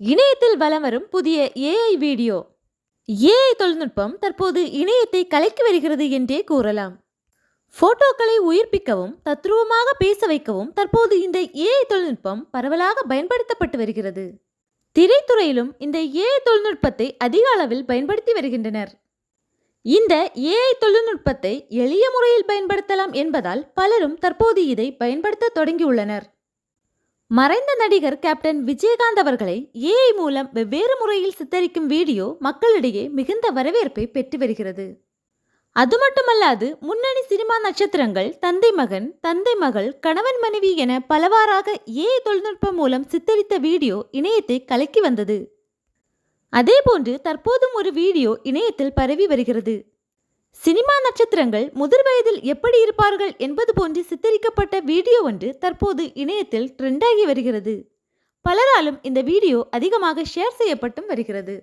இணையத்தில் வலம் வரும் புதிய ஏஐ வீடியோ. ஏஐ தொழில்நுட்பம் தற்போது இணையத்தை கலக்கி வருகிறது என்றே கூறலாம். போட்டோக்களை உயிர்ப்பிக்கவும் தத்ரூபமாக பேச வைக்கவும் தற்போது இந்த ஏஐ தொழில்நுட்பம் பரவலாக பயன்படுத்தப்பட்டு வருகிறது. திரைத்துறையிலும் இந்த ஏஐ தொழில்நுட்பத்தை அதிக அளவில் பயன்படுத்தி வருகின்றனர். இந்த ஏஐ தொழில்நுட்பத்தை எளிய முறையில் பயன்படுத்தலாம் என்பதால் பலரும் தற்போது இதை பயன்படுத்த தொடங்கியுள்ளனர். மறைந்த நடிகர் கேப்டன் விஜயகாந்த் அவர்களை ஏஐ மூலம் வெவ்வேறு முறையில் சித்தரிக்கும் வீடியோ மக்களிடையே மிகுந்த வரவேற்பை பெற்று வருகிறது. அது மட்டுமல்லாது முன்னணி சினிமா நட்சத்திரங்கள் தந்தை மகன் தந்தை மகள் கணவன் மனைவி என பலவாறாக ஏஐ தொழில்நுட்பம் மூலம் சித்தரித்த வீடியோ இணையத்தை கலக்கி வந்தது. அதேபோன்று தற்போதும் ஒரு வீடியோ இணையத்தில் பரவி வருகிறது. சினிமா நட்சத்திரங்கள் முதிர் வயதில் எப்படி இருப்பார்கள் என்பது போன்று சித்தரிக்கப்பட்ட வீடியோ ஒன்று தற்போது இணையத்தில் ட்ரெண்டாகி வருகிறது. பலராலும் இந்த வீடியோ அதிகமாக ஷேர் செய்யப்பட்டும் வருகிறது.